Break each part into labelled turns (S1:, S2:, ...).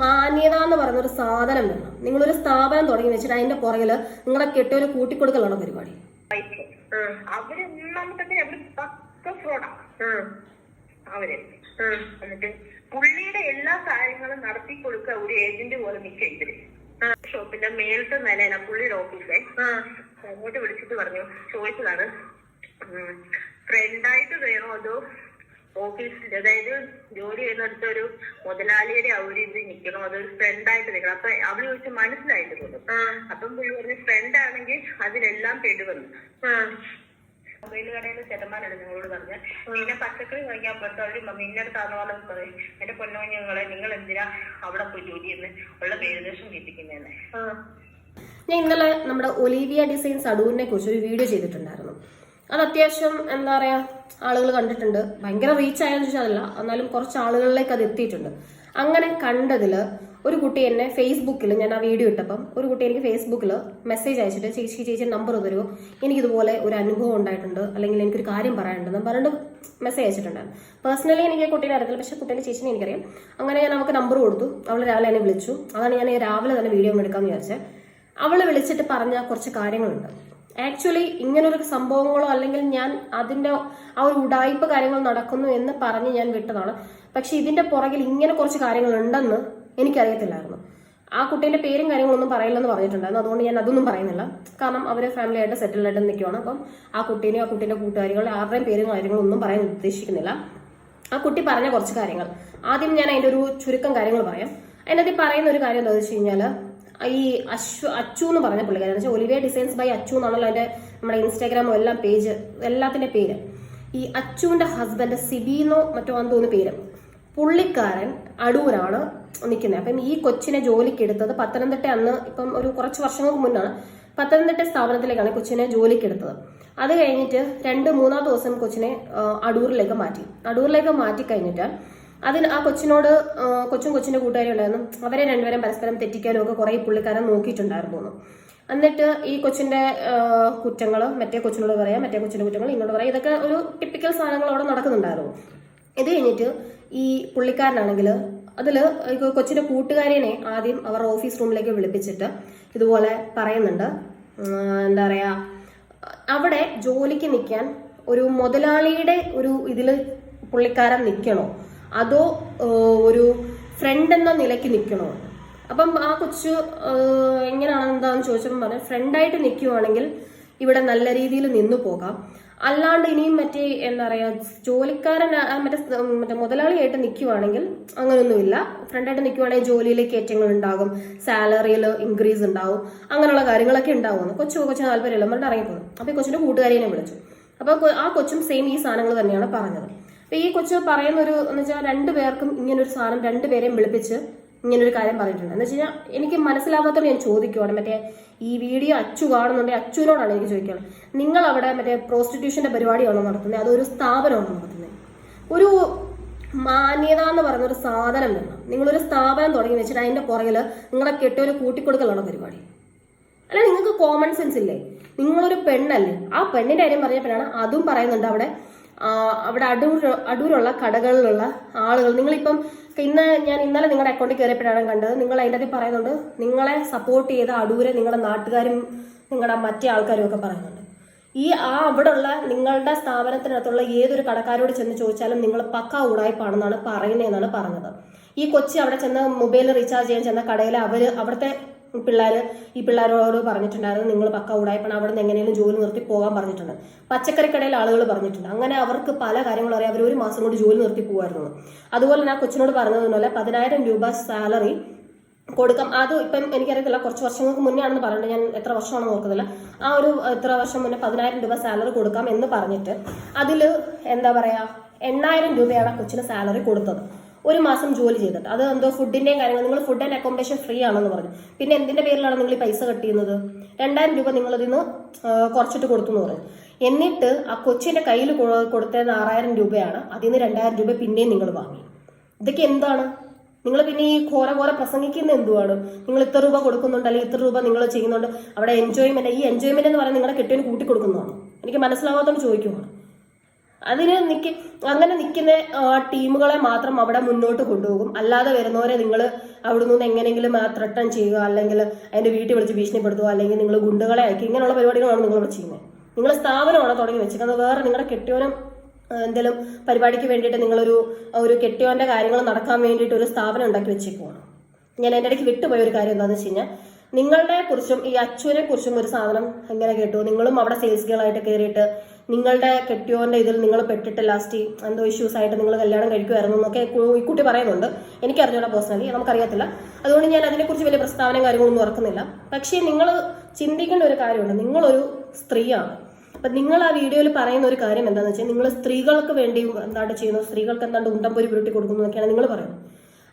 S1: മാന്യത എന്ന് പറയുന്ന ഒരു സാധനം വേണം. നിങ്ങളൊരു സ്ഥാപനം തുടങ്ങി വെച്ചിട്ട് അതിന്റെ പുറകിൽ നിങ്ങളെ കെട്ടിയൊരു കൂട്ടിക്കൊടുക്കലാണ് പരിപാടി?
S2: അവർ എന്നിട്ട് പുള്ളിയുടെ എല്ലാ കാര്യങ്ങളും നടത്തി കൊടുക്കുക ഒരു ഏജന്റ് പോലെ നിൽക്കുക ഇവർ. ഷോപ്പിന്റെ മേലത്തെ നിലയില പുള്ളിയുടെ ഓഫീസിലെ അങ്ങോട്ട് വിളിച്ചിട്ട് പറഞ്ഞു. ചോദിച്ചതാണ് ഫ്രണ്ടായിട്ട് വേണോ അതോ ഓഫീസിൽ അതായത് ജോലി ചെയ്യുന്നിടത്ത് ഒരു മുതലാളിയുടെ ഇത് നിൽക്കണോ അതൊരു ഫ്രണ്ടായിട്ട് നിൽക്കണം. അപ്പൊ അവൾ ചോദിച്ചു മനസ്സിലായിട്ട് തോന്നും അപ്പം പുള്ളി പറഞ്ഞു ഫ്രണ്ട് ആണെങ്കിൽ അതിലെല്ലാം പെടുവന്നു മൊബൈൽ കടയിലെ ചെറുമാനാണ് നിങ്ങളോട് പറഞ്ഞ. പിന്നെ പച്ചക്കറി വാങ്ങിക്കാൻ പറ്റും അവർ നിന്നെടുത്താന്ന് പോലെ പറയും എന്റെ പൊന്നുകുഞ്ഞുങ്ങളെ നിങ്ങൾ എന്തിനാ അവിടെ പോയി ജോലി ചെയ്യുന്നത് ഉള്ള പേരുദേശം കിട്ടിക്കുന്നതെന്ന്
S1: ഞാൻ ഇന്നലെ നമ്മുടെ ഒലീവിയ ഡിസൈൻസ് അടൂരിനെ കുറിച്ച് ഒരു വീഡിയോ ചെയ്തിട്ടുണ്ടായിരുന്നു. അത് അത്യാവശ്യം എന്താ പറയാ ആളുകൾ കണ്ടിട്ടുണ്ട്. ഭയങ്കര റീച്ച് ആയെന്ന് ചോദിച്ചാൽ അതല്ല. എന്നാലും കുറച്ച് ആളുകളിലേക്ക് അത് എത്തിയിട്ടുണ്ട്. അങ്ങനെ കണ്ടതിൽ ഒരു കുട്ടി എന്നെ ഫേസ്ബുക്കിൽ ഞാൻ ആ വീഡിയോ ഇട്ടപ്പം ഒരു കുട്ടി എനിക്ക് ഫേസ്ബുക്കിൽ മെസ്സേജ് അയച്ചിട്ട് ചേച്ചി ചേച്ചി നമ്പർ തരുമോ എനിക്കിതുപോലെ ഒരു അനുഭവം ഉണ്ടായിട്ടുണ്ട്. അല്ലെങ്കിൽ എനിക്കൊരു കാര്യം പറയാനുണ്ടെന്ന് പറഞ്ഞിട്ട് മെസ്സേജ് അയച്ചിട്ടുണ്ടായിരുന്നു. പേഴ്സണലി എനിക്ക് കുട്ടീനെ അറിയത്തില്ല. പക്ഷേ കുട്ടീന്റെ ചേച്ചിനെ എനിക്കറിയാം. അങ്ങനെ ഞാൻ അവൾക്ക് നമ്പർ കൊടുത്തു. അവൾ രാവിലെ എന്നെ വിളിച്ചു. അതാണ് ഞാൻ രാവിലെ തന്നെ വീഡിയോ എടുക്കാമെന്ന് വിചാരിച്ചത് അവൾ വിളിച്ചിട്ട് പറഞ്ഞ കുറച്ച് കാര്യങ്ങളുണ്ട്. ആക്ച്വലി ഇങ്ങനൊരു സംഭവങ്ങളോ അല്ലെങ്കിൽ ഞാൻ അതിന്റെ ആ ഒരു ഉടായ്പ കാര്യങ്ങൾ നടക്കുന്നു എന്ന് പറഞ്ഞ് ഞാൻ വിട്ടതാണ്. പക്ഷെ ഇതിന്റെ പുറകിൽ ഇങ്ങനെ കുറച്ച് കാര്യങ്ങൾ ഉണ്ടെന്ന് എനിക്കറിയത്തില്ലായിരുന്നു. ആ കുട്ടീന്റെ പേരും കാര്യങ്ങളൊന്നും പറയില്ലെന്ന് പറഞ്ഞിട്ടുണ്ടായിരുന്നു. അതുകൊണ്ട് ഞാൻ അതൊന്നും പറയുന്നില്ല. കാരണം അവരെ ഫാമിലി ആയിട്ട് സെറ്റിൽ ആയിട്ട് നിൽക്കുവാണ് അപ്പം ആ കുട്ടീനെയും ആ കുട്ടീന്റെ കൂട്ടുകാരികൾ ആരുടെയും പേരും കാര്യങ്ങളും ഒന്നും പറയാൻ ഉദ്ദേശിക്കുന്നില്ല. ആ കുട്ടി പറഞ്ഞ കുറച്ച് കാര്യങ്ങൾ. ആദ്യം ഞാൻ അതിന്റെ ഒരു ചുരുക്കം കാര്യങ്ങൾ പറയാം. അതിനകത്ത് പറയുന്ന ഒരു കാര്യം എന്താണെന്ന് വെച്ച് കഴിഞ്ഞാൽ ഈ അശ്വ അച്ചു എന്ന് പറഞ്ഞ പുള്ളിക്കാരൻ വെച്ചാൽ ഒലിവിയ ഡിസൈൻസ് ബൈ അച്ചു എന്നാണല്ലോ അതിന്റെ നമ്മുടെ ഇൻസ്റ്റാഗ്രാമോ എല്ലാം പേജ് എല്ലാത്തിന്റെ പേര്. ഈ അച്ചുവിന്റെ ഹസ്ബൻഡ് സിബിന്നോ മറ്റോ തോന്നുന്ന പേര്. പുള്ളിക്കാരൻ അടൂരാണ് നിൽക്കുന്നത്. അപ്പം ഈ കൊച്ചിനെ ജോലിക്ക് എടുത്തത് പത്തനംതിട്ട അന്ന് ഇപ്പം ഒരു കുറച്ച് വർഷങ്ങൾക്ക് മുന്നാണ്. പത്തനംതിട്ട സ്ഥാപനത്തിലേക്കാണ് കൊച്ചിനെ ജോലിക്കെടുത്തത് അത് കഴിഞ്ഞിട്ട് രണ്ട് മൂന്നാം ദിവസം കൊച്ചിനെ അടൂരിലേക്ക് മാറ്റി. അടൂരിലേക്ക് മാറ്റി കഴിഞ്ഞിട്ട് അതിന് ആ കൊച്ചിനോട് കൊച്ചും കൊച്ചിന്റെ കൂട്ടുകാരും ഉണ്ടായിരുന്നു. അവരെ രണ്ടുപേരും പരസ്പരം തെറ്റിക്കാനും ഒക്കെ കുറെ പുള്ളിക്കാരൻ നോക്കിയിട്ടുണ്ടായിരുന്നു എന്നിട്ട് ഈ കൊച്ചിന്റെ കുറ്റങ്ങൾ മറ്റേ കൊച്ചിനോട് പറയാം മറ്റേ കൊച്ചിന്റെ കുറ്റങ്ങൾ ഇങ്ങോട്ട് പറയാം ഇതൊക്കെ ഒരു ടിപ്പിക്കൽ സാധനങ്ങൾ അവിടെ നടക്കുന്നുണ്ടായിരുന്നു. ഇത് കഴിഞ്ഞിട്ട് ഈ പുള്ളിക്കാരനാണെങ്കിൽ അതിൽ കൊച്ചിന്റെ കൂട്ടുകാരിനെ ആദ്യം അവർ ഓഫീസ് റൂമിലേക്ക് വിളിപ്പിച്ചിട്ട് ഇതുപോലെ പറയുന്നുണ്ട്. എന്താ പറയാ അവിടെ ജോലിക്ക് നിൽക്കാൻ ഒരു മുതലാളിയുടെ ഒരു ഇതിൽ പുള്ളിക്കാരൻ നിൽക്കണോ അതോ ഒരു ഫ്രണ്ട് എന്ന നിലയ്ക്ക് നിൽക്കണോ? അപ്പം ആ കൊച്ചു എങ്ങനെയാണ് എന്താണെന്ന് ചോദിച്ചപ്പോൾ പറഞ്ഞു ഫ്രണ്ടായിട്ട് നിൽക്കുവാണെങ്കിൽ ഇവിടെ നല്ല രീതിയിൽ നിന്നു പോകാം. അല്ലാണ്ട് ഇനിയും മറ്റേ എന്താ പറയാ ജോലിക്കാരൻ മറ്റേ മറ്റേ മുതലാളിയായിട്ട് നിൽക്കുവാണെങ്കിൽ അങ്ങനെയൊന്നുമില്ല ഫ്രണ്ടായിട്ട് നിൽക്കുവാണെങ്കിൽ ജോലിയിലെ കയറ്റങ്ങൾ ഉണ്ടാകും. സാലറിയിൽ ഇൻക്രീസ് ഉണ്ടാവും. അങ്ങനെയുള്ള കാര്യങ്ങളൊക്കെ ഉണ്ടാവുമെന്ന് കൊച്ചു കൊച്ചു താല്പര്യമില്ല പറഞ്ഞിട്ട് ഇറങ്ങിപ്പോകും അപ്പൊ ഈ കൊച്ചിന്റെ കൂട്ടുകാരിനെ വിളിച്ചു. അപ്പോൾ ആ കൊച്ചും സെയിം ഈ സാധനങ്ങൾ തന്നെയാണ് പറഞ്ഞത്. അപ്പൊ ഈ കൊച്ചു പറയുന്ന ഒരു എന്ന് വെച്ചാൽ രണ്ടുപേർക്കും ഇങ്ങനൊരു സാധനം രണ്ടുപേരെയും വിളിപ്പിച്ച് ഇങ്ങനൊരു കാര്യം പറഞ്ഞിട്ടുണ്ട്. എന്ന് വെച്ച് കഴിഞ്ഞാൽ എനിക്ക് മനസ്സിലാവാത്തത് ഞാൻ ചോദിക്കുവാണ്. മറ്റേ ഈ വീഡിയോ അച്ചു കാണുന്നുണ്ടെങ്കിൽ അച്ചുവിനോടാണ് എനിക്ക് ചോദിക്കുന്നത് നിങ്ങൾ അവിടെ മറ്റേ പ്രോസ്റ്റിറ്റ്യൂഷന്റെ പരിപാടിയാണോ നടത്തുന്നത് അതൊരു സ്ഥാപനമാണോ നടത്തുന്നത് ഒരു മാന്യത എന്ന് പറയുന്ന ഒരു സാധനം വേണം. നിങ്ങളൊരു സ്ഥാപനം തുടങ്ങി വെച്ചിട്ട് അതിന്റെ പുറകിൽ നിങ്ങളെ കെട്ടിയൊരു കൂട്ടിക്കൊടുക്കലാണ് പരിപാടി? അല്ല നിങ്ങൾക്ക് കോമൺ സെൻസ് ഇല്ലേ? നിങ്ങളൊരു പെണ്ണല്ലേ? ആ പെണ്ണിന്റെ കാര്യം പറഞ്ഞ പെണ്ണാണ് അതും പറയുന്നുണ്ട് അവിടെ. അവിടെ അടൂർ അടൂരുള്ള കടകളിലുള്ള ആളുകൾ. നിങ്ങളിപ്പം ഇന്ന് ഞാൻ ഇന്നലെ നിങ്ങളുടെ അക്കൗണ്ടിൽ കയറിയപ്പോഴാണ് കണ്ടത്. നിങ്ങൾ അതിന്റെ അതിൽ പറയുന്നുണ്ട് നിങ്ങളെ സപ്പോർട്ട് ചെയ്ത അടൂരെ നിങ്ങളുടെ നാട്ടുകാരും നിങ്ങളുടെ മറ്റേ ആൾക്കാരും ഒക്കെ പറയുന്നുണ്ട്. ഈ ആ അവിടെയുള്ള നിങ്ങളുടെ സ്ഥാപനത്തിനകത്തുള്ള ഏതൊരു കടക്കാരോട് ചെന്ന് ചോദിച്ചാലും നിങ്ങൾ പക്ക ഉടായ്പാണെന്നാണ് പറയുന്നതെന്നാണ് പറഞ്ഞത്. ഈ കൊച്ചി അവിടെ ചെന്ന് മൊബൈൽ റീചാർജ് ചെയ്യാൻ ചെന്ന കടയിൽ അവർ അവിടുത്തെ പിള്ളേര് ഈ പിള്ളേരോട് പറഞ്ഞിട്ടുണ്ടായിരുന്നു നിങ്ങൾ പക്ക ഉടായ്പാണ് അവിടെ നിന്ന് എങ്ങനെയും ജോലി നിർത്തി പോകാൻ പറഞ്ഞിട്ടുണ്ട്. പച്ചക്കറി കടയിൽ ആളുകൾ പറഞ്ഞിട്ടുണ്ട്. അങ്ങനെ അവർക്ക് പല കാര്യങ്ങളും അറിയാം. അവർ ഒരു മാസം കൊണ്ട് ജോലി നിർത്തി പോകുമായിരുന്നു അതുപോലെ ഞാൻ കൊച്ചിനോട് പറഞ്ഞതുപോലെ പതിനായിരം രൂപ സാലറി കൊടുക്കാം. അത് ഇപ്പം എനിക്കറിയത്തില്ല കുറച്ച് വർഷങ്ങൾക്ക് മുന്നേ ആണെന്ന് പറഞ്ഞിട്ട് ഞാൻ എത്ര വർഷമാണെന്ന് ഓർക്കുന്നില്ല. ആ ഒരു എത്ര വർഷം മുന്നേ പതിനായിരം രൂപ സാലറി കൊടുക്കാം എന്ന് പറഞ്ഞിട്ട് അതിൽ എന്താ പറയുക എണ്ണായിരം രൂപയാണ് കൊച്ചിന് സാലറി കൊടുത്തത്. ഒരു മാസം ജോലി ചെയ്തിട്ട്. അത് എന്തോ ഫുഡിന്റെയും കാര്യങ്ങൾ നിങ്ങൾ ഫുഡ് ആൻഡ് അക്കോമഡേഷൻ ഫ്രീ ആണെന്ന് പറഞ്ഞു. പിന്നെ എന്തിന്റെ പേരിലാണ് നിങ്ങൾ ഈ പൈസ കട്ട് ചെയ്യുന്നത് രണ്ടായിരം രൂപ നിങ്ങൾ ഇതിന്ന് കുറച്ചിട്ട് കൊടുത്തു എന്ന് പറഞ്ഞു. എന്നിട്ട് ആ കൊച്ചിന്റെ കയ്യിൽ കൊടുത്തത് ആറായിരം രൂപയാണ്. അതിൽ നിന്ന് രണ്ടായിരം രൂപ പിന്നെയും നിങ്ങൾ വാങ്ങി. ഇതൊക്കെ എന്താണ്? നിങ്ങൾ പിന്നെ ഈ ഘോര ഘോര പ്രസംഗിക്കുന്ന എന്തുവാണ്? നിങ്ങൾ ഇത്ര രൂപ കൊടുക്കുന്നുണ്ട് അല്ലെങ്കിൽ ഇത്ര രൂപ നിങ്ങൾ ചെയ്യുന്നുണ്ട്. അവിടെ എൻജോയ്മെന്റ് ഈ എൻജോയ്മെന്റ് എന്ന് പറയുന്നത് നിങ്ങളുടെ കെട്ടിന് കൂട്ടി കൊടുക്കുന്നതാണ്. എനിക്ക് മനസ്സിലാവാത്തോണ്ട് ചോദിക്കുവാണ്. അതിന് നിക്ക് അങ്ങനെ നിൽക്കുന്ന ടീമുകളെ മാത്രം അവിടെ മുന്നോട്ട് കൊണ്ടുപോകും. അല്ലാതെ വരുന്നവരെ നിങ്ങൾ അവിടെ നിന്ന് എങ്ങനെയെങ്കിലും ത്രട്ടൺ ചെയ്യുക അല്ലെങ്കിൽ അതിന്റെ വീട്ടിൽ വിളിച്ച് ഭീഷണിപ്പെടുത്തുക അല്ലെങ്കിൽ നിങ്ങൾ ഗുണ്ടുകളെ അയക്കുക ഇങ്ങനെയുള്ള പരിപാടികളാണ് നിങ്ങൾ ഇവിടെ ചെയ്യുന്നത്. നിങ്ങൾ സ്ഥാപനമാണ് തുടങ്ങി വെച്ചിരിക്കുന്നത് വേറെ നിങ്ങളുടെ കെട്ടിയോനും എന്തെങ്കിലും പരിപാടിക്ക് വേണ്ടിയിട്ട് നിങ്ങളൊരു ഒരു കെട്ടിയോന്റെ കാര്യങ്ങൾ നടക്കാൻ വേണ്ടിയിട്ട് ഒരു സ്ഥാപനം ഉണ്ടാക്കി വെച്ചേക്കുവാണ്? ഞാൻ എന്റെ ഇടയ്ക്ക് വിട്ടുപോയ ഒരു കാര്യം എന്താണെന്ന് വെച്ച് കഴിഞ്ഞാൽ നിങ്ങളുടെ കുറിച്ചും ഈ അച്ചുവിനെ കുറിച്ചും ഒരു സാധനം എങ്ങനെ കേട്ടു? നിങ്ങളും അവിടെ സെയിൽസ് ഗേളായിട്ട് കയറിയിട്ട് നിങ്ങളുടെ കെട്ടിയോന്റെ ഇതിൽ നിങ്ങൾ പെട്ടിട്ട് ലാസ്റ്റ് എന്തോ ഇഷ്യൂസ് ആയിട്ട് നിങ്ങൾ കല്യാണം കഴിക്കുമായിരുന്നു എന്നൊക്കെ ഈ കുട്ടി പറയുന്നുണ്ട്. എനിക്കറിഞ്ഞൂടാ പേഴ്സണലി നമുക്കറിയത്തില്ല. അതുകൊണ്ട് ഞാൻ അതിനെക്കുറിച്ച് വലിയ പ്രസ്താവനയും കാര്യങ്ങളൊന്നും ഓർക്കുന്നില്ല. പക്ഷേ നിങ്ങൾ ചിന്തിക്കേണ്ട ഒരു കാര്യമുണ്ട്. നിങ്ങളൊരു സ്ത്രീയാണ്. അപ്പൊ നിങ്ങൾ ആ വീഡിയോയിൽ പറയുന്ന ഒരു കാര്യം എന്താണെന്ന് വെച്ചാൽ നിങ്ങൾ സ്ത്രീകൾക്ക് വേണ്ടി എന്താണ് ചെയ്യുന്നത് സ്ത്രീകൾക്ക് എന്താണ്ട് ഉണ്ടംപൊരി പുരുട്ടി കൊടുക്കുന്നു എന്നൊക്കെയാണ് നിങ്ങൾ പറയുന്നത്.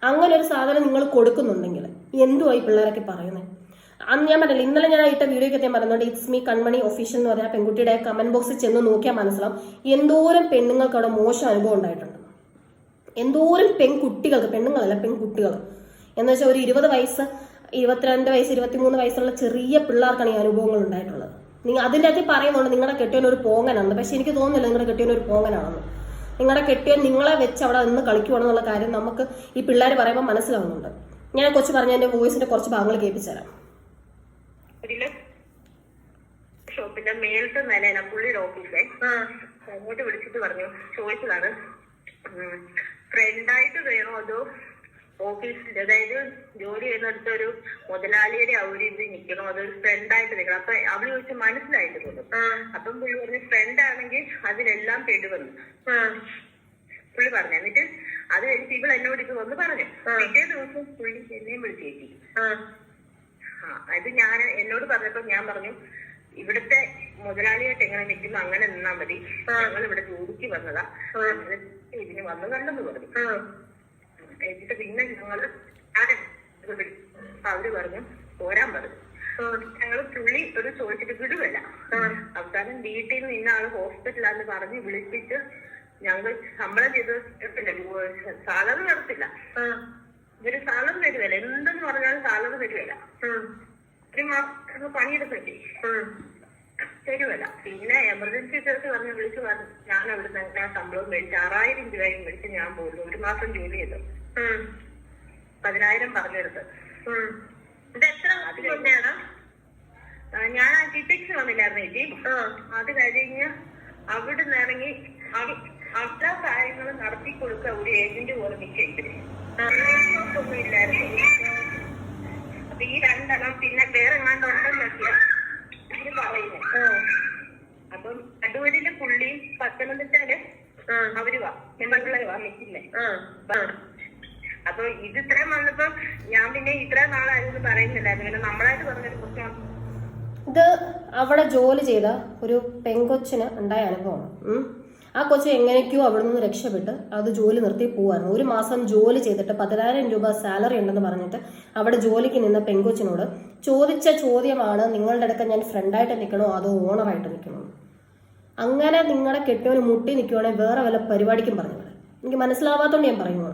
S1: അങ്ങനെ ഒരു സാധനം നിങ്ങൾ കൊടുക്കുന്നുണ്ടെങ്കിൽ എന്തുവായി പിള്ളേരൊക്കെ പറയുന്നത് അന്ന് ഞാൻ പറഞ്ഞില്ല ഇന്നലെ ഞാൻ ഇട്ട വീഡിയോയ്ക്ക് ഞാൻ പറഞ്ഞോണ്ട് ഇറ്റ്സ് മീ കൺമണി ഒഫീഷ്യൽ എന്ന് പറഞ്ഞ പെൺകുട്ടിയുടെ കമന്റ് ബോക്സിൽ ചെന്ന് നോക്കിയാൽ മനസ്സിലാവും എന്തോരം പെണ്ണുങ്ങൾക്ക് അവിടെ മോശം അനുഭവം ഉണ്ടായിട്ടുണ്ട്. എന്തോരം പെൺകുട്ടികൾക്ക് പെണ്ണുങ്ങളല്ല പെൺകുട്ടികൾ എന്ന് വെച്ചാൽ ഒരു ഇരുപത് വയസ്സ് ഇരുപത്തിരണ്ട് വയസ്സ് ഇരുപത്തിമൂന്ന് വയസ്സുള്ള ചെറിയ പിള്ളേർക്കാണ് ഈ അനുഭവങ്ങൾ ഉണ്ടായിട്ടുള്ളത്. നിങ്ങൾ അതിന്റെ അകത്ത് പറയുന്നുണ്ട് നിങ്ങളുടെ കെട്ടിയവൻ ഒരു പോങ്ങനാണ് പക്ഷെ എനിക്ക് തോന്നുന്നില്ല നിങ്ങളുടെ കെട്ടിയവൻ ഒരു പോങ്ങനാണെന്ന്. നിങ്ങളുടെ കെട്ടിയൻ നിങ്ങളെ വെച്ച് അവിടെ നിന്ന് കളിക്കുവാണെന്നുള്ള കാര്യം നമുക്ക് ഈ പിള്ളേർ പറയുമ്പോൾ മനസ്സിലാവുന്നുണ്ട്. ഞാൻ കൊച്ചു പറഞ്ഞ എന്റെ വോയിസിന്റെ കുറച്ച് ഭാഗങ്ങൾ കേൾപ്പിച്ചു തരാം.
S2: ഇതിൽ ഷോപ്പിന്റെ മേലത്തെ നിലയില പുള്ളിയുടെ ഓഫീസേ. അങ്ങോട്ട് വിളിച്ചിട്ട് പറഞ്ഞു ചോദിച്ചതാണ് ഫ്രണ്ടായിട്ട് വേണോ അതോ ഓഫീസിൽ അതായത് ജോലി ചെയ്യുന്നിടത്ത് ഒരു മുതലാളിയുടെ ഔരിത് നിൽക്കണോ? അതോ ഒരു ഫ്രണ്ടായിട്ട് നിൽക്കണം? അപ്പൊ അവൾ ചോദിച്ചു മനസ്സിലായിട്ട് തോന്നും അപ്പം പുള്ളി പറഞ്ഞു ഫ്രണ്ട് ആണെങ്കിൽ അതിലെല്ലാം പെടുവന്നു പുള്ളി പറഞ്ഞു. എന്നിട്ട് അത് കഴിഞ്ഞിട്ട് ഇവൾ എന്നോട് ഇത് വന്ന് പറഞ്ഞു പിറ്റേ ദിവസം പുള്ളി എന്നെയും വിളിച്ചേറ്റി ആ. അത് ഞാൻ എന്നോട് പറഞ്ഞപ്പോ ഞാൻ പറഞ്ഞു ഇവിടുത്തെ മുതലാളിയായിട്ട് എങ്ങനെ നിൽക്കുന്നു അങ്ങനെ നിന്നാ മതി. ഞങ്ങൾ ഇവിടെ ജോലിക്ക് വന്നതാ. ഇതിന് വന്നു കണ്ടെന്ന് പറഞ്ഞു. എന്നിട്ട് പിന്നെ ഞങ്ങൾ അവർ പറഞ്ഞു പോരാൻ പറഞ്ഞു ഞങ്ങൾ പുള്ളി ഒരു ചോദിച്ചിട്ട് വിടുവല്ല അവസാനം വീട്ടിൽ നിന്ന് ഇന്ന ആൾ ഹോസ്പിറ്റലാന്ന് പറഞ്ഞ് വിളിപ്പിച്ച് ഞങ്ങൾ ശമ്പളം ചെയ്ത് സാലറി നടത്തില്ല. ഇവർ സാലറി തരുവല്ല എന്തെന്ന് പറഞ്ഞാലും സാലറി തരുവല്ല. ഒരു മാസം പണിയെടുക്കണ്ടേ തരുവല്ല. പിന്നെ എമർജൻസി ചേർത്ത് പറഞ്ഞ് വിളിച്ച് പറഞ്ഞു. ഞാൻ അവിടെ നിന്ന് ശമ്പളം മേടിച്ച് ആറായിരം രൂപയും മേടിച്ച് ഞാൻ പോകുന്നു ഒരു മാസം ജോലി ചെയ്തു. പതിനായിരം പറഞ്ഞെടുത്ത് ആ, ഞാൻ ടിറ്റക്സ് വന്നില്ലായിരുന്നു ചേച്ചി? അത് കഴിഞ്ഞ് അവിടുന്ന് ഇറങ്ങി അഡ്രസ് കാര്യങ്ങളും നടത്തി കൊടുക്കുക ഒരു ഏജന്റ് പോലെ നിൽക്കും ഒന്നും ഇല്ലായിരുന്നു. അപ്പൊ ഈ രണ്ടെണ്ണം പിന്നെ വേറെ എങ്ങാണ്ടുണ്ടെന്നൊക്കെയാ ഇത് പറയുന്നത് അപ്പം അടൂരിലെ പുള്ളി പത്തനംതിട്ടയിൽ അവർ വാ. പെൺപിള്ളേര് വാ. നിൽക്കുന്നേ അപ്പൊ ഇത് ഇത്രയും വന്നപ്പോ ഞാൻ പിന്നെ ഇത്ര നാളായിരുന്നു പറയുന്നില്ലായിരുന്നു പിന്നെ നമ്മളായിട്ട് പറഞ്ഞൊരു പ്രശ്നം.
S1: ഇത് അവിടെ ജോലി ചെയ്ത ഒരു പെങ്കൊച്ചിന് ഉണ്ടായ അനുഭവമാണ്. ഉം. ആ കൊച്ചു എങ്ങനെയൊക്കെയോ അവിടെ നിന്ന് രക്ഷപ്പെട്ട് അത് ജോലി നിർത്തി പോവായിരുന്നു. ഒരു മാസം ജോലി ചെയ്തിട്ട് പതിനായിരം രൂപ സാലറി ഉണ്ടെന്ന് പറഞ്ഞിട്ട് അവിടെ ജോലിക്ക് നിന്ന പെങ്കൊച്ചിനോട് ചോദിച്ച ചോദ്യമാണ് നിങ്ങളുടെ അടുക്ക ഞാൻ ഫ്രണ്ടായിട്ട് നിൽക്കണോ അതോ ഓണറായിട്ട് നിൽക്കണോ അങ്ങനെ നിങ്ങളുടെ കെട്ടിയവന് മുട്ടി നിൽക്കുവാണെങ്കിൽ വേറെ വല്ല പരിപാടിക്കും പറഞ്ഞു. എനിക്ക് മനസ്സിലാവാത്തോണ്ട് ഞാൻ പറയുന്നു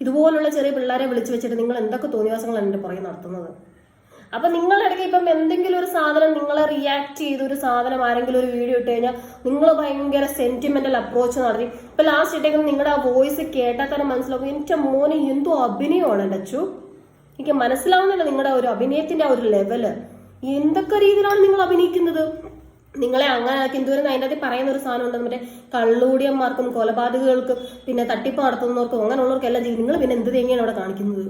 S1: ഇതുപോലുള്ള ചെറിയ പിള്ളേരെ വിളിച്ചു വെച്ചിട്ട് നിങ്ങൾ എന്തൊക്കെ തോന്നിവാസങ്ങളാണ് എന്റെ പുറകെ നടത്തുന്നത്? അപ്പൊ നിങ്ങളുടെ ഇടയ്ക്ക് ഇപ്പം എന്തെങ്കിലും ഒരു സാധനം നിങ്ങളെ റിയാക്ട് ചെയ്ത് ഒരു സാധനം ആരെങ്കിലും ഒരു വീഡിയോ ഇട്ട് കഴിഞ്ഞാൽ നിങ്ങൾ ഭയങ്കര സെന്റിമെന്റൽ അപ്രോച്ച് നടത്തി. ഇപ്പൊ ലാസ്റ്റ് ഇട്ടേക്കും നിങ്ങളുടെ ആ വോയിസ് കേട്ടാൽ തന്നെ മനസ്സിലാവും. എന്റെ മോന് എന്തോ അഭിനയമാണ് അച്ചു എനിക്ക് മനസ്സിലാവുന്നില്ല നിങ്ങളുടെ ഒരു അഭിനയത്തിന്റെ ആ ഒരു ലെവൽ എന്തൊക്കെ രീതിയിലാണ് നിങ്ങൾ അഭിനയിക്കുന്നത്? നിങ്ങളെ അങ്ങനെ എന്തോരം അതിന്റെ അകത്ത് പറയുന്ന ഒരു സാധനം ഉണ്ട്. മറ്റേ കള്ളൂടിയന്മാർക്കും കൊലപാതകങ്ങൾക്കും പിന്നെ തട്ടിപ്പ് നടത്തുന്നവർക്കും അങ്ങനെയുള്ളവർക്കും എല്ലാം നിങ്ങൾ പിന്നെ എന്ത് തേങ്ങയാണ് അവിടെ കാണിക്കുന്നത്?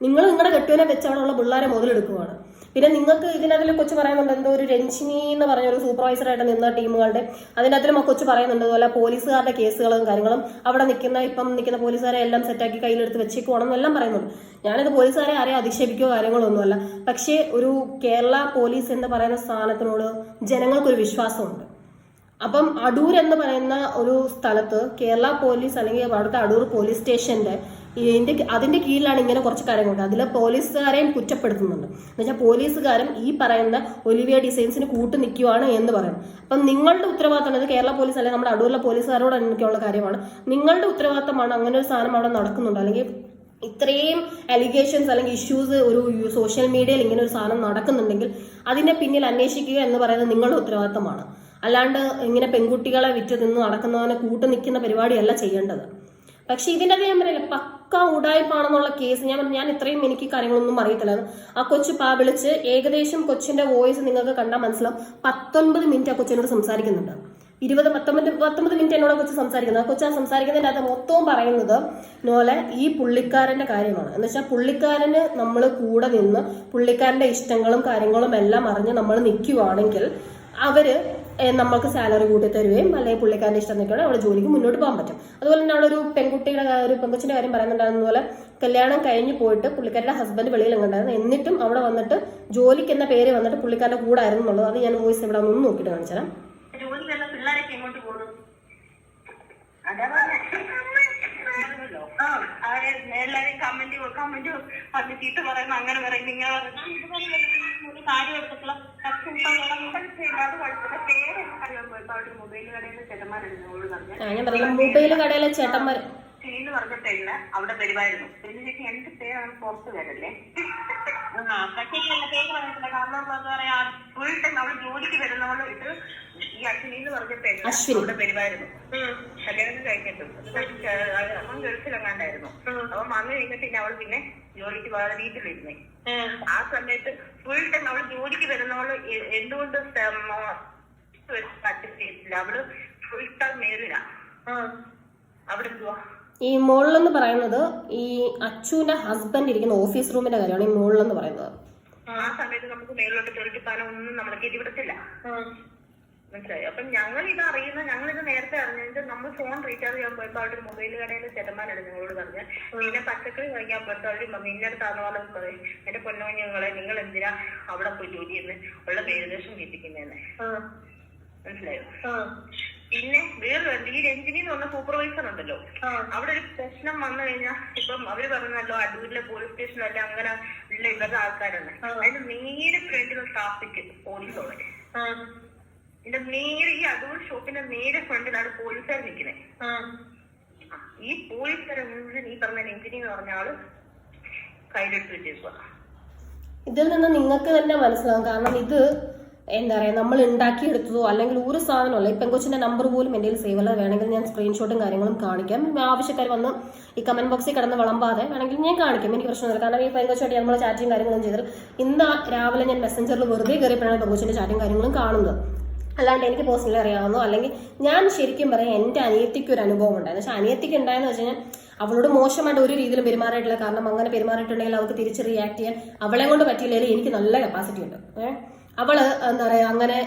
S1: നിങ്ങൾ നിങ്ങളുടെ കെട്ടുവിനെ വെച്ചാണുള്ള പിള്ളേരെ മുതലെടുക്കുവാണ് പിന്നെ നിങ്ങൾക്ക് ഇതിനകത്തിൽ കൊച്ചു പറയുന്നുണ്ട് എന്തോ ഒരു രഞ്ജിനി എന്ന് പറഞ്ഞ ഒരു സൂപ്പർവൈസറായിട്ട് നിന്ന ടീമുകളുടെ അതിനകത്തിലും കൊച്ചു പറയുന്നുണ്ട് അതുപോലെ പോലീസുകാരുടെ കേസുകളും കാര്യങ്ങളും അവിടെ നിൽക്കുന്ന ഇപ്പം നിൽക്കുന്ന പോലീസുകാരെ എല്ലാം സെറ്റാക്കി കയ്യിലെടുത്ത് വെച്ചേക്കുവാണെന്നും എല്ലാം പറയുന്നുണ്ട്. ഞാനിത് പോലീസുകാരെ ആരെയും അധിക്ഷേപിക്കുകയോ കാര്യങ്ങളൊന്നുമല്ല പക്ഷേ ഒരു കേരള പോലീസ് എന്ന് പറയുന്ന സ്ഥാനത്തിനോട് ജനങ്ങൾക്കൊരു വിശ്വാസമുണ്ട്. അപ്പം അടൂർ എന്ന് പറയുന്ന ഒരു സ്ഥലത്ത് കേരള പോലീസ് അല്ലെങ്കിൽ അവിടുത്തെ അടൂർ പോലീസ് സ്റ്റേഷന്റെ ഇതിന്റെ അതിന്റെ കീഴിലാണ് ഇങ്ങനെ കുറച്ച് കാര്യങ്ങളുണ്ട്. അതിൽ പോലീസുകാരെയും കുറ്റപ്പെടുത്തുന്നുണ്ട്. എന്നുവെച്ചാൽ പോലീസുകാരും ഈ പറയുന്ന ഒലിവിയ ഡിസൈൻസിന് കൂട്ടു നിൽക്കുവാണ് എന്ന് പറയും. അപ്പം നിങ്ങളുടെ ഉത്തരവാദിത്തം ഇത് കേരള പോലീസ് അല്ലെങ്കിൽ നമ്മുടെ അടൂരിലെ പോലീസുകാരോട് എനിക്കുള്ള കാര്യമാണ്. നിങ്ങളുടെ ഉത്തരവാദിത്തമാണ് അങ്ങനെ ഒരു സാധനം അവിടെ നടക്കുന്നുണ്ട്. അല്ലെങ്കിൽ ഇത്രയും അലിഗേഷൻസ് അല്ലെങ്കിൽ ഇഷ്യൂസ് ഒരു സോഷ്യൽ മീഡിയയിൽ ഇങ്ങനെ ഒരു സാധനം നടക്കുന്നുണ്ടെങ്കിൽ അതിന്റെ പിന്നിൽ അന്വേഷിക്കുക എന്ന് പറയുന്നത് നിങ്ങളുടെ ഉത്തരവാദിത്തമാണ്. അല്ലാണ്ട് ഇങ്ങനെ പെൺകുട്ടികളെ വിറ്റ് നിന്ന് നടക്കുന്നവനെ കൂട്ടു നിൽക്കുന്ന പരിപാടിയല്ല ചെയ്യേണ്ടത്. പക്ഷെ ഇതിന്റെ അത് ഞാൻ പറയില്ല പക്ക ഉടായ്പാണെന്നുള്ള കേസ് ഞാൻ ഞാൻ ഇത്രയും എനിക്ക് കാര്യങ്ങളൊന്നും അറിയത്തില്ല. ആ കൊച്ചു പാ വിളിച്ച് ഏകദേശം കൊച്ചിന്റെ വോയിസ് നിങ്ങൾക്ക് കണ്ടാൽ മനസ്സിലാവും. പത്തൊൻപത് മിനിറ്റ് ആ കൊച്ചിനോട് സംസാരിക്കുന്നുണ്ട്. ഇരുപത് പത്തൊമ്പത് പത്തൊമ്പത് മിനിറ്റ് എന്നോട് കൊച്ചു സംസാരിക്കുന്നത്. കൊച്ചു സംസാരിക്കുന്നതിന്റെ അത് മൊത്തവും പറയുന്നത് നോലെ ഈ പുള്ളിക്കാരന്റെ കാര്യമാണ്. എന്ന് വെച്ചാൽ പുള്ളിക്കാരന് നമ്മൾ കൂടെ നിന്ന് പുള്ളിക്കാരന്റെ ഇഷ്ടങ്ങളും കാര്യങ്ങളും എല്ലാം അറിഞ്ഞ് നമ്മൾ നിൽക്കുവാണെങ്കിൽ അവർ ഏഹ്, നമ്മൾക്ക് സാലറി കൂട്ടി തരുകയും അല്ലെങ്കിൽ പുള്ളിക്കാരന്റെ ഇഷ്ടം നിൽക്കുകയാണെങ്കിൽ അവിടെ ജോലിക്ക് മുന്നോട്ട് പോകാൻ പറ്റും. അതുപോലെ തന്നെ അവിടെ ഒരു പെൺകുട്ടിയുടെ ഒരു പെൺകൊച്ചിന്റെ കാര്യം പറയുന്നുണ്ടായിരുന്ന. പോലെ കല്യാണം കഴിഞ്ഞ് പോയിട്ട് പുള്ളിക്കാരുടെ ഹസ്ബൻഡ് വെളിയിൽ ഉണ്ടായിരുന്നു എന്നിട്ടും അവിടെ വന്നിട്ട് ജോലിക്ക് എന്ന പേര് വന്നിട്ട് പുള്ളിക്കാരുടെ കൂടെ ആയിരുന്നു എന്നുള്ളത്. അത് ഞാൻ വോയിസ് ഇവിടെ ഒന്ന് നോക്കിയിട്ട് കാണിച്ചു തരാം.
S2: ജോലി വരുന്ന പിള്ളേരൊക്കെ എങ്ങോട്ട് പോകുന്നു? അതാ പറഞ്ഞല്ലോ അവരെ എല്ലാവരും കമന്റ് കമന്റ് പറഞ്ഞ് ചീത്ത പറയുന്നു അങ്ങനെ പറയുന്നു ഇങ്ങനെ പറയുന്നു. പറയുന്നത് കാര്യം എടുത്തിട്ടുള്ള അത്
S1: ഞാൻ പറഞ്ഞില്ല മൊബൈൽ കടയിലെ ചേട്ടന്മാർ
S2: പറഞ്ഞ പെണ്ണ് അവിടെ വരുമായിരുന്നു. പിന്നെ ചേച്ചി എന്റെ പേരാണ് പുറത്ത് വരല്ലേ പക്ഷേ എന്റെ പേര് പറഞ്ഞിട്ടില്ല. കാരണം എന്താ പറയാ ഫുൾ ടൈം അവൾ ജോലിക്ക് വരുന്നവൾ ഇത് ഈ അശ്വിനി എന്ന് പറഞ്ഞ
S1: പേര്.
S2: അവിടെ വരുമായിരുന്നു കല്യാണം കഴിഞ്ഞിട്ടും. അവൻ ഗൾഫിലെങ്ങാണ്ടായിരുന്നു അവൻ വന്നു കഴിഞ്ഞിട്ട് പിന്നെ അവൾ പിന്നെ ജോലിക്ക് പോകാതെ വീട്ടിലിരുന്നേ. ആ സമയത്ത് ഫുൾ ടൈം അവൾ ജോലിക്ക് വരുന്നവൾ എന്തുകൊണ്ട് അഡ്ജസ്റ്റ് ചെയ്തിട്ടില്ല അവൾ ഫുൾ ടൈം മേലില്ല അവിടെ എന്തുവാ
S1: ഈ മോളിലെന്ന് പറയുന്നത് ഈ അച്ചുവിന്റെ ഹസ്ബൻഡ് ഇരിക്കുന്ന ഓഫീസ് റൂമിന്റെ കാര്യമാണ് ഈ മോളിലെന്ന് പറയുന്നത്.
S2: ആ സമയത്ത് നമുക്ക് മേലോട്ട് പോകാനോ ഒന്നും നമ്മളെ കയറ്റി വിടത്തില്ല. മനസ്സിലായി? അപ്പൊ ഞങ്ങൾ ഇത് അറിയുന്ന ഞങ്ങൾ ഇത് നേരത്തെ അറിഞ്ഞിട്ട് നമ്മൾ ഫോൺ റീചാർജ് ചെയ്യാൻ പോയപ്പോ അവിടെ ഒരു മൊബൈൽ കടയിലെ ചെറുമാനാണ് ഞങ്ങളോട് പറഞ്ഞത് പിന്നെ പച്ചക്കറി കഴിക്കാൻ പോയപ്പോ അവർ പറയും. എന്റെ നിങ്ങൾ എന്തിനാ അവിടെ പോയി ജോലി ഉള്ള പേരുദേശം മനസ്സിലായോ? പിന്നെ വേറൊരു ഈ രഞ്ജിനി എന്ന് പറഞ്ഞ സൂപ്പർവൈസർ ഉണ്ടല്ലോ. അവിടെ ഒരു പ്രശ്നം വന്നു കഴിഞ്ഞാൽ ഇപ്പം അവർ പറഞ്ഞല്ലോ അടൂരിലെ പോലീസ് സ്റ്റേഷനല്ല അങ്ങനെ ഉള്ള ഇവരുടെ ആൾക്കാരാണ്. അതിന്റെ നേരെ ഫ്രണ്ടിൽ ട്രാഫിക് പോലീസോടെ ഇതിന്റെ നേരെ ഈ അടൂർ ഷോപ്പിന്റെ നേരെ ഫ്രണ്ടിലാണ് പോലീസുകാർ നിൽക്കുന്നത് ഈ പോലീസുകാരെ മുഴുവൻ ഈ പറഞ്ഞ രഞ്ജിനി എന്ന് പറഞ്ഞ ആൾ കയ്യിലെടുത്ത് വെച്ചേക്കുക
S1: ഇതിൽ നിന്ന് നിങ്ങൾക്ക് തന്നെ മനസ്സിലാവും. കാരണം ഇത് എന്താ പറയുക നമ്മൾ ഉണ്ടാക്കിയെടുത്തതോ അല്ലെങ്കിൽ ഒരു സാധനമല്ല. ഈ പെങ്കൊച്ചിന്റെ നമ്പർ പോലും എന്റെ സേവ് അല്ല. വേണമെങ്കിൽ ഞാൻ സ്ക്രീൻഷോട്ടും കാര്യങ്ങളും കാണിക്കാം. ആവശ്യക്കാർ വന്ന് ഈ കമന്റ് ബോക്സിൽ കിടന്ന് വിളമ്പാതെ വേണമെങ്കിൽ ഞാൻ കാണിക്കാം. എനിക്ക് പ്രശ്നമില്ല കാരണം ഈ പെങ്കൊച്ചായിട്ട് നമ്മൾ ചാറ്റും കാര്യങ്ങളും ചെയ്തത് ഇന്ന് രാവിലെ ഞാൻ മെസ്സഞ്ചറിൽ വെറുതെ കയറിയപ്പോഴാണ് പെങ്കൊച്ചിന്റെ ചാറ്റും കാര്യങ്ങളും കാണുന്നത്. അല്ലാണ്ട് എനിക്ക് പേഴ്സണലി അറിയാവുന്നോ അല്ലെങ്കിൽ ഞാൻ ശരിക്കും പറയാം എന്റെ അനിയത്തിക്ക് ഒരു അനുഭവം ഉണ്ടായിരുന്നു. പക്ഷെ അനിയത്തിക്ക് ഉണ്ടായെന്ന് വെച്ച് കഴിഞ്ഞാൽ അവളോട് മോശമായിട്ട് ഒരു രീതിയിലും പെരുമാറിയിട്ടില്ല. കാരണം അങ്ങനെ പെരുമാറിയിട്ടുണ്ടെങ്കിൽ അവൾക്ക് തിരിച്ച് റിയാക്ട് ചെയ്യാൻ അവളെ കൊണ്ട് പറ്റിയില്ലെങ്കിൽ എനിക്ക് നല്ല കപ്പാസിറ്റി ഉണ്ട്. ഏഹ് അവൾ എന്താ പറയാ അങ്ങനെ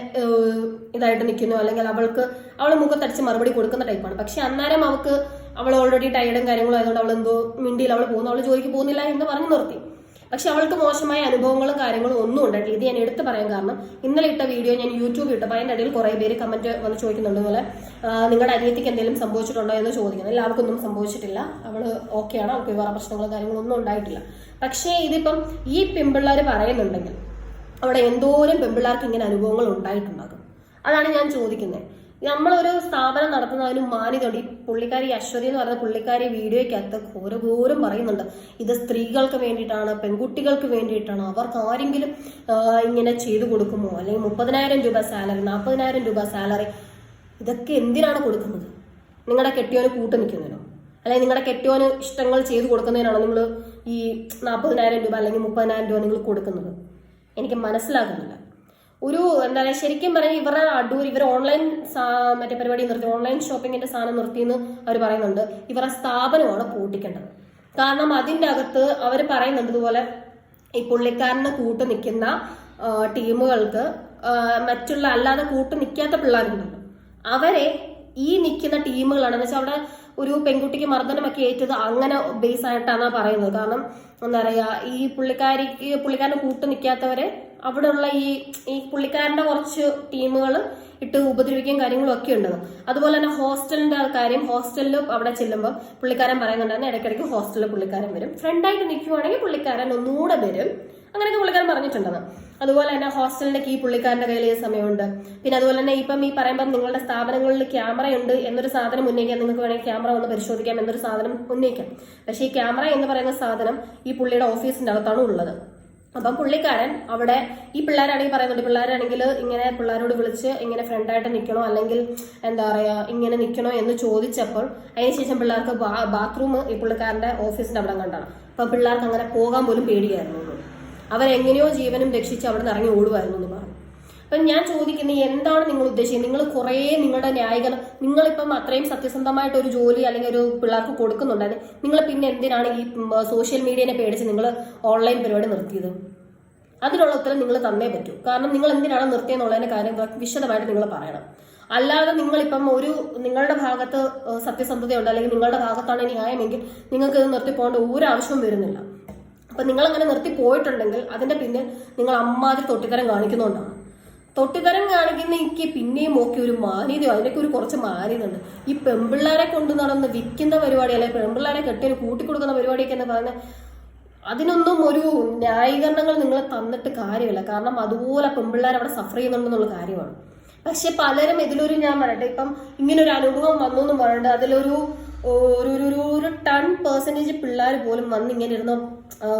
S1: ഇതായിട്ട് നിൽക്കുന്നു അല്ലെങ്കിൽ അവൾക്ക് അവൾ മുഖത്തടിച്ച് മറുപടി കൊടുക്കുന്ന ടൈപ്പാണ് പക്ഷെ അന്നേരം അവൾക്ക് അവൾ ഓൾറെഡി ടയർഡും കാര്യങ്ങളും ആയതുകൊണ്ട് അവൾ എന്തോ മിണ്ടിയിൽ അവൾ പോകുന്നു. അവൾ ജോലിക്ക് പോകുന്നില്ല എന്ന് പറഞ്ഞു നിർത്തി. പക്ഷെ അവൾക്ക് മോശമായ അനുഭവങ്ങളും കാര്യങ്ങളും ഒന്നും ഉണ്ടായിട്ടില്ല. ഇത് ഞാൻ എടുത്തു പറയാൻ കാരണം ഇന്നലെ ഇട്ട വീഡിയോ ഞാൻ യൂട്യൂബിൽ ഇട്ടപ്പോൾ അതിന്റെ ഇടയിൽ കുറേ പേര് കമന്റ് വന്ന് ചോദിക്കുന്നുണ്ട് പോലെ നിങ്ങളുടെ അനിയത്തിക്ക് എന്തെങ്കിലും സംഭവിച്ചിട്ടുണ്ടോ? എന്ന് ചോദിക്കുന്നു. എല്ലാവർക്കും ഒന്നും സംഭവിച്ചിട്ടില്ല. അവൾ ഓക്കെയാണ് അവൾക്ക് വേറെ പ്രശ്നങ്ങളോ കാര്യങ്ങളോ ഒന്നും ഉണ്ടായിട്ടില്ല. പക്ഷേ ഇതിപ്പം ഈ പെമ്പിള്ളേർ പറയുന്നുണ്ടെങ്കിൽ അവിടെ എന്തോരം പെമ്പിള്ളാർക്ക് ഇങ്ങനെ അനുഭവങ്ങൾ ഉണ്ടായിട്ടുണ്ടാകും? അതാണ് ഞാൻ ചോദിക്കുന്നത് നമ്മളൊരു സ്ഥാപനം നടത്തുന്നതിന് മാന്യതയുണ്ട് ഈ പുള്ളിക്കാരി അശ്വതി എന്ന് പറയുന്ന പുള്ളിക്കാരി വീഡിയോയ്ക്കകത്ത് ഘോരഘോരം പറയുന്നുണ്ട്. ഇത് സ്ത്രീകൾക്ക് വേണ്ടിയിട്ടാണ് പെൺകുട്ടികൾക്ക് വേണ്ടിയിട്ടാണ്. അവർക്ക് ആരെങ്കിലും ഇങ്ങനെ ചെയ്തു കൊടുക്കുമോ? അല്ലെങ്കിൽ മുപ്പതിനായിരം രൂപ സാലറി നാൽപ്പതിനായിരം രൂപ സാലറി ഇതൊക്കെ എന്തിനാണ് കൊടുക്കുന്നത്? നിങ്ങളുടെ കെട്ടിയോന് കൂട്ടു നിൽക്കുന്നതിനോ? അല്ലെങ്കിൽ നിങ്ങളുടെ കെട്ടിയോന് ഇഷ്ടങ്ങൾ ചെയ്തു കൊടുക്കുന്നതിനാണോ നിങ്ങൾ ഈ നാൽപ്പതിനായിരം രൂപ അല്ലെങ്കിൽ മുപ്പതിനായിരം രൂപ നിങ്ങൾ കൊടുക്കുന്നത്? എനിക്ക് മനസ്സിലാകുന്നില്ല. ഒരു എന്താ പറയുക ശരിക്കും പറഞ്ഞാൽ ഇവരുടെ അടൂർ ഇവർ ഓൺലൈൻ മറ്റേ പരിപാടി നിർത്തി ഓൺലൈൻ ഷോപ്പിങ്ങിന്റെ സാധനം നിർത്തിയെന്ന് അവർ പറയുന്നുണ്ട്. ഇവരുടെ സ്ഥാപനമാണ് പൂട്ടിക്കേണ്ടത്. കാരണം അതിന്റെ അകത്ത് അവർ പറയുന്നുണ്ട് ഇതുപോലെ ഈ പുള്ളിക്കാരനെ കൂട്ട് നിൽക്കുന്ന ടീമുകൾക്ക് മറ്റുള്ള അല്ലാതെ കൂട്ട് നിൽക്കാത്ത പിള്ളേരുണ്ടല്ലോ അവരെ ഈ നിൽക്കുന്ന ടീമുകളാണ് എന്ന് വെച്ചാൽ അവിടെ ഒരു പെൺകുട്ടിക്ക് മർദ്ദനമൊക്കെ ഏറ്റത് അങ്ങനെ ബേസ് ആയിട്ടാണ് പറയുന്നത്. കാരണം എന്താ പറയാ ഈ പുള്ളിക്കാരിക്ക് പുള്ളിക്കാരന് കൂട്ട് നിൽക്കാത്തവരെ അവിടെയുള്ള ഈ ഈ പുള്ളിക്കാരന്റെ കുറച്ച് ടീമുകൾ ഇട്ട് ഉപദ്രവിക്കുകയും കാര്യങ്ങളും ഒക്കെ ഉണ്ടെന്ന് അതുപോലെ തന്നെ ഹോസ്റ്റലിന്റെ കാര്യം ഹോസ്റ്റലിൽ അവിടെ ചെല്ലുമ്പോൾ പുള്ളിക്കാരൻ പറയുന്നുണ്ടായിരുന്നു ഇടയ്ക്കിടയ്ക്ക് ഹോസ്റ്റലിൽ പുള്ളിക്കാരൻ വരും. ഫ്രണ്ടായിട്ട് നിൽക്കുവാണെങ്കിൽ പുള്ളിക്കാരൻ ഒന്നുകൂടെ വരും. അങ്ങനെയൊക്കെ പുള്ളിക്കാരൻ പറഞ്ഞിട്ടുണ്ടെന്ന്. അതുപോലെ തന്നെ ഹോസ്റ്റലിന്റെ കീ പുള്ളിക്കാരന്റെ കയ്യിൽ സമയമുണ്ട്. പിന്നെ അതുപോലെ തന്നെ ഇപ്പം ഈ പറയുമ്പോൾ നിങ്ങളുടെ സ്ഥാപനങ്ങളിൽ ക്യാമറ ഉണ്ട് എന്നൊരു സാധനം ഉന്നയിക്കാം നിങ്ങൾക്ക് വേണമെങ്കിൽ ക്യാമറ ഒന്ന് പരിശോധിക്കാം എന്നൊരു സാധനം ഉന്നയിക്കാം. പക്ഷേ ഈ ക്യാമറ എന്ന് പറയുന്ന സാധനം ഈ പുള്ളിയുടെ ഓഫീസിന്റെ അകത്താണ് ഉള്ളത്. അപ്പം പുള്ളിക്കാരൻ അവിടെ ഈ പിള്ളേരാണെങ്കിൽ പറയുന്നുണ്ട് പിള്ളേരാണെങ്കിൽ ഇങ്ങനെ പിള്ളേരോട് വിളിച്ച് ഇങ്ങനെ ഫ്രണ്ടായിട്ട് നിൽക്കണോ അല്ലെങ്കിൽ എന്താ പറയുക ഇങ്ങനെ നിൽക്കണോ എന്ന് ചോദിച്ചപ്പോൾ അതിനുശേഷം പിള്ളേർക്ക് ബാത്റൂം ഈ പുള്ളിക്കാരന്റെ ഓഫീസിന്റെ അവിടെ കണ്ടാണ്. അപ്പം പിള്ളേർക്ക് അങ്ങനെ പോകാൻ പോലും പേടിയായിരുന്നു. അവരെങ്ങനെയോ ജീവനും രക്ഷിച്ച് അവിടെ നിന്ന് ഇറങ്ങി ഓടുമായിരുന്നു എന്ന് പറഞ്ഞു. അപ്പം ഞാൻ ചോദിക്കുന്നത് എന്താണ് നിങ്ങൾ ഉദ്ദേശിക്കുന്നത്? നിങ്ങൾ കുറേ നിങ്ങളുടെ ന്യായീകരണം നിങ്ങളിപ്പം അത്രയും സത്യസന്ധമായിട്ട് ഒരു ജോലി അല്ലെങ്കിൽ ഒരു പിള്ളേർക്ക് കൊടുക്കുന്നുണ്ടായിരുന്നു. നിങ്ങൾ പിന്നെ എന്തിനാണ് ഈ സോഷ്യൽ മീഡിയനെ പേടിച്ച് നിങ്ങൾ ഓൺലൈൻ പരിപാടി നിർത്തിയത്? അതിനുള്ള ഉത്തരം നിങ്ങൾ തന്നേ പറ്റൂ. കാരണം നിങ്ങൾ എന്തിനാണ് നിർത്തിയെന്നുള്ളതിന്റെ കാര്യം വിശദമായിട്ട് നിങ്ങൾ പറയണം. അല്ലാതെ നിങ്ങളിപ്പം ഒരു നിങ്ങളുടെ ഭാഗത്ത് സത്യസന്ധതയുണ്ട് അല്ലെങ്കിൽ നിങ്ങളുടെ ഭാഗത്താണ് ന്യായമെങ്കിൽ നിങ്ങൾക്ക് ഇത് നിർത്തി പോകേണ്ട ഒരു ആവശ്യവും വരുന്നില്ല. അപ്പൊ നിങ്ങൾ അങ്ങനെ നിർത്തി പോയിട്ടുണ്ടെങ്കിൽ അതിന്റെ പിന്നെ നിങ്ങൾ അമ്മാതിരി തൊട്ടിത്തരം കാണിക്കുന്നതുകൊണ്ടാണ് തൊട്ടിത്തരം കാണിക്കുന്ന എനിക്ക് പിന്നെയും നോക്കി ഒരു മാന്യതയോ അതിനൊക്കെ ഒരു കുറച്ച് മാന്യതയുണ്ട് ഈ പെമ്പിള്ളാരെ കൊണ്ട് നടന്ന് വിൽക്കുന്ന പരിപാടി അല്ലെങ്കിൽ പെമ്പിള്ളാരെ കെട്ടിന് കൂട്ടിക്കൊടുക്കുന്ന പരിപാടിയൊക്കെ എന്ന് പറയുന്നത് അതിനൊന്നും ഒരു ന്യായീകരണങ്ങൾ നിങ്ങൾ തന്നിട്ട് കാര്യമില്ല. കാരണം അതുപോലെ പെമ്പിള്ളേർ അവിടെ സഫർ ചെയ്യുന്നുണ്ടെന്നുള്ള കാര്യമാണ്. പക്ഷെ പലരും ഇതിലൊരു ഞാൻ പറയട്ടെ ഇപ്പം ഇങ്ങനൊരു അനുഭവം വന്നു എന്ന് പറയണ്ട അതിലൊരു ഒരു ടൺ പെർസെന്റേജ് പിള്ളേർ പോലും വന്ന് ഇങ്ങനെ ഇരുന്ന്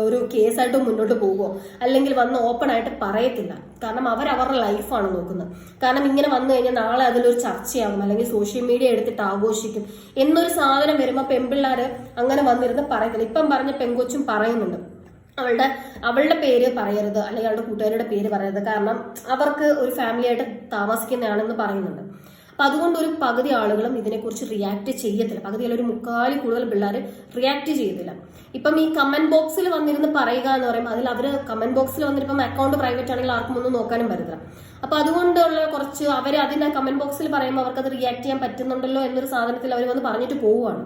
S1: ഒരു കേസായിട്ട് മുന്നോട്ട് പോകുമോ അല്ലെങ്കിൽ വന്ന് ഓപ്പൺ ആയിട്ട് പറയത്തില്ല. കാരണം അവർ അവരുടെ ലൈഫാണ് നോക്കുന്നത്. കാരണം ഇങ്ങനെ വന്നു കഴിഞ്ഞാൽ നാളെ അതിലൊരു ചർച്ചയാകും അല്ലെങ്കിൽ സോഷ്യൽ മീഡിയ എടുത്തിട്ട് ആഘോഷിക്കും. എന്നൊരു സാധനം വരുമ്പോൾ പെൺപിള്ളേർ അങ്ങനെ വന്നിരുന്ന് പറയത്തില്ല. ഇപ്പം പറഞ്ഞ പെങ്കൊച്ചും പറയുന്നുണ്ട്. അവളുടെ അവളുടെ പേര് പറയരുത്. അല്ലെങ്കിൽ അവളുടെ കൂട്ടുകാരുടെ പേര് പറയരുത്. കാരണം അവർക്ക് ഒരു ഫാമിലിയായിട്ട് താമസിക്കുന്നതാണെന്ന് പറയുന്നുണ്ട്. അപ്പൊ അതുകൊണ്ട് ഒരു പകുതി ആളുകളും ഇതിനെക്കുറിച്ച് റിയാക്ട് ചെയ്യത്തില്ല. പകുതി ഒരു മുക്കാലി കൂടുതൽ പിള്ളേർ റിയാക്ട് ചെയ്യത്തില്ല. ഇപ്പം ഈ കമന്റ് ബോക്സിൽ വന്നിരുന്ന് പറയുക എന്ന് പറയുമ്പോൾ അതിൽ അവർ കമന്റ് ബോക്സിൽ വന്നിരിപ്പം അക്കൗണ്ട് പ്രൈവറ്റ് ആണെങ്കിൽ ആർക്കും ഒന്നും നോക്കാനും പറ്റത്തില്ല. അപ്പൊ അതുകൊണ്ടുള്ള കുറച്ച് അവർ അതിനെ കമന്റ് ബോക്സിൽ പറയുമ്പോൾ അവർക്ക് അത് റിയാക്ട് ചെയ്യാൻ പറ്റുന്നുണ്ടല്ലോ എന്നൊരു സാധനത്തിൽ അവർ വന്ന് പറഞ്ഞിട്ട് പോവുകയാണ്.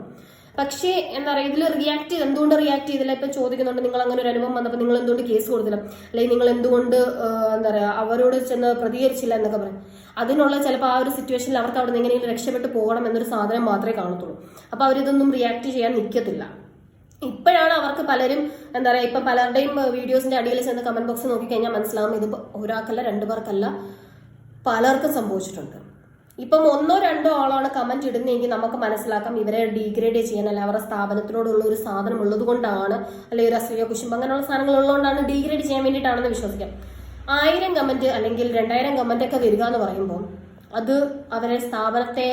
S1: പക്ഷേ എന്താ പറയുക ഇതിൽ റിയാക്ട് ചെയ്ത് എന്തുകൊണ്ട് റിയാക്ട് ചെയ്തില്ല? ഇപ്പം ചോദിക്കുന്നുണ്ട് നിങ്ങൾ അങ്ങനെ ഒരു അനുഭവം വന്നപ്പോൾ നിങ്ങൾ എന്തുകൊണ്ട് കേസ് കൊടുത്തില്ല? അല്ലെങ്കിൽ നിങ്ങൾ എന്തുകൊണ്ട് എന്താ പറയുക അവരോട് ചെന്ന് പ്രതികരിച്ചില്ല എന്നൊക്കെ പറയും. അതിനുള്ള ചിലപ്പോൾ ആ ഒരു സിറ്റുവേഷനിൽ അവർക്ക് അവിടെ നിന്ന് എങ്ങനെയും രക്ഷപ്പെട്ട് പോകണം എന്നൊരു സാധനം മാത്രമേ കാണത്തുള്ളൂ. അപ്പോൾ അവരിതൊന്നും റിയാക്ട് ചെയ്യാൻ നിൽക്കത്തില്ല. ഇപ്പോഴാണ് അവർക്ക് പലരും എന്താ പറയുക ഇപ്പം പലരുടെയും വീഡിയോസിന്റെ അടിയിൽ ചെന്ന് കമന്റ് ബോക്സ് നോക്കിക്കഴിഞ്ഞാൽ മനസ്സിലാവും ഇത് ഒരാൾക്കല്ല രണ്ടു പേർക്കല്ല പലർക്കും സംഭവിച്ചിട്ടുണ്ട്. ഇപ്പം ഒന്നോ രണ്ടോ ആളാണ് കമന്റ് ഇടുന്നതെങ്കിൽ നമുക്ക് മനസ്സിലാക്കാം ഇവരെ ഡീഗ്രേഡ് ചെയ്യാൻ അല്ലെ അവരുടെ സ്ഥാപനത്തിനോടുള്ള ഒരു സാധനം ഉള്ളത് കൊണ്ടാണ് അല്ലെങ്കിൽ ഒരു അസൂയ കുശുമ്പ് അങ്ങനെയുള്ള സാധനങ്ങൾ ഉള്ളതുകൊണ്ടാണ് ഡീഗ്രേഡ് ചെയ്യാൻ വേണ്ടിയിട്ടാണെന്ന് വിശ്വസിക്കാം. ആയിരം കമന്റ് അല്ലെങ്കിൽ രണ്ടായിരം കമന്റ് ഒക്കെ വരിക എന്ന് പറയുമ്പോൾ അത് അവരെ സ്ഥാപനത്തെ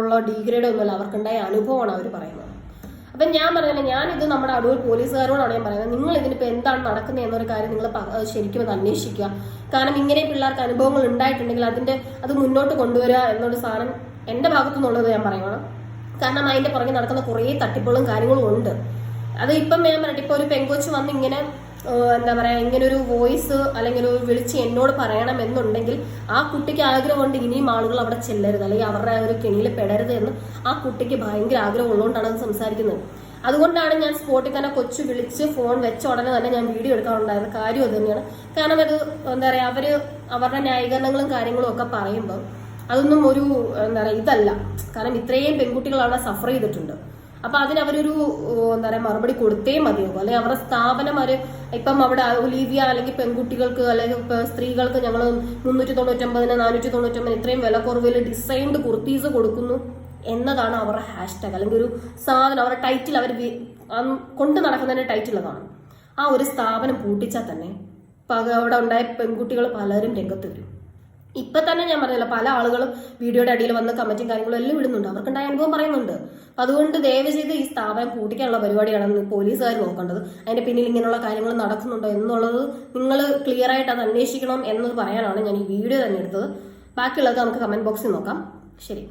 S1: ഉള്ള ഡീഗ്രേഡ് ഒന്നുമല്ല അവർക്കുണ്ടായ അനുഭവമാണ് അവർ പറയുന്നത്. അപ്പം ഞാൻ പറയുന്നത് ഞാനിത് നമ്മുടെ അടൂർ പോലീസുകാരോടാണ് ഞാൻ പറയുന്നത്. നിങ്ങൾ ഇതിനിപ്പോൾ എന്താണ് നടക്കുന്നത് എന്നൊരു കാര്യം നിങ്ങൾ ശരിക്കും അത് അന്വേഷിക്കുക. കാരണം ഇങ്ങനെ പിള്ളേർക്ക് അനുഭവങ്ങൾ ഉണ്ടായിട്ടുണ്ടെങ്കിൽ അതിന്റെ അത് മുന്നോട്ട് കൊണ്ടുവരിക എന്നൊരു സാധനം എന്റെ ഭാഗത്തു നിന്നുള്ളത് ഞാൻ പറയണം കാരണം അതിന്റെ പുറകെ നടക്കുന്ന കുറേ തട്ടിപ്പുകളും കാര്യങ്ങളും ഉണ്ട്. അത് ഇപ്പം ഞാൻ പറഞ്ഞിട്ട് ഇപ്പൊ ഒരു പെങ്കൊച്ച് വന്ന് ഇങ്ങനെ എന്താ പറയാ ഇങ്ങനൊരു വോയിസ് അല്ലെങ്കിൽ ഒരു വിളിച്ച് എന്നോട് പറയണം എന്നുണ്ടെങ്കിൽ ആ കുട്ടിക്ക് ആഗ്രഹമുണ്ട് ഇനിയും ആളുകൾ അവിടെ ചെല്ലരുത്. അല്ലെങ്കിൽ അവരുടെ ഒരു കെണിയിൽ പെടരുത് എന്ന് ആ കുട്ടിക്ക് ഭയങ്കര ആഗ്രഹം ഉള്ളതുകൊണ്ടാണ് അത് സംസാരിക്കുന്നത്. അതുകൊണ്ടാണ് ഞാൻ സ്പോട്ടിൽ തന്നെ കൊച്ചു വിളിച്ച് ഫോൺ വെച്ച ഉടനെ തന്നെ ഞാൻ വീഡിയോ എടുക്കാറുണ്ടായിരുന്ന കാര്യം അത് തന്നെയാണ്. കാരണം അത് എന്താ പറയാ അവർ അവരുടെ ന്യായീകരണങ്ങളും കാര്യങ്ങളും ഒക്കെ പറയുമ്പോൾ അതൊന്നും ഒരു എന്താ പറയാ ഇതല്ല. കാരണം ഇത്രയും പെൺകുട്ടികൾ അവിടെ സഫർ ചെയ്തിട്ടുണ്ട്. അപ്പൊ അതിന് അവരൊരു എന്താ പറയാ മറുപടി കൊടുത്തേ മതിയാകും അല്ലെങ്കിൽ അവരുടെ സ്ഥാപനം അവർ ഇപ്പം അവിടെ ഒലീവിയ അല്ലെങ്കിൽ പെൺകുട്ടികൾക്ക് അല്ലെങ്കിൽ സ്ത്രീകൾക്ക് ഞങ്ങൾ മുന്നൂറ്റി തൊണ്ണൂറ്റൊമ്പതിന് നാനൂറ്റി തൊണ്ണൂറ്റൊമ്പതിന് ഇത്രയും വില കുറവിൽ ഡിസൈൻഡ് കുർത്തീസ് കൊടുക്കുന്നു എന്നതാണ് അവരുടെ ഹാഷ്ടാഗ്. അല്ലെങ്കിൽ ഒരു സാധനം അവരുടെ ടൈറ്റിൽ അവർ കൊണ്ട് നടക്കുന്നതിന്റെ ടൈറ്റിൽ അതാണ്. ആ ഒരു സ്ഥാപനം പൂട്ടിച്ചാൽ തന്നെ അവിടെ ഉണ്ടായ പെൺകുട്ടികൾ പലരും രംഗത്ത് വരും. ഇപ്പൊ തന്നെ ഞാൻ പറഞ്ഞല്ലോ പല ആളുകളും വീഡിയോയുടെ അടിയിൽ വന്ന് കമന്റും കാര്യങ്ങളും എല്ലാം ഇടുന്നുണ്ട്. അവർക്കുണ്ടായ അനുഭവം പറയുന്നുണ്ട്. അപ്പൊ അതുകൊണ്ട് ദയവ് ചെയ്ത് ഈ സ്ഥാപനം പൂട്ടിക്കാനുള്ള പരിപാടിയാണ് പോലീസുകാർ നോക്കേണ്ടത്. അതിന്റെ പിന്നിൽ ഇങ്ങനെയുള്ള കാര്യങ്ങൾ നടക്കുന്നുണ്ടോ എന്നുള്ളത് നിങ്ങൾ ക്ലിയർ ആയിട്ട് അത് അന്വേഷിക്കണം എന്നത് പറയാനാണ് ഞാൻ ഈ വീഡിയോ തന്നെ എടുത്തത്. ബാക്കിയുള്ളത് നമുക്ക് കമന്റ് ബോക്സിൽ നോക്കാം. ശരി.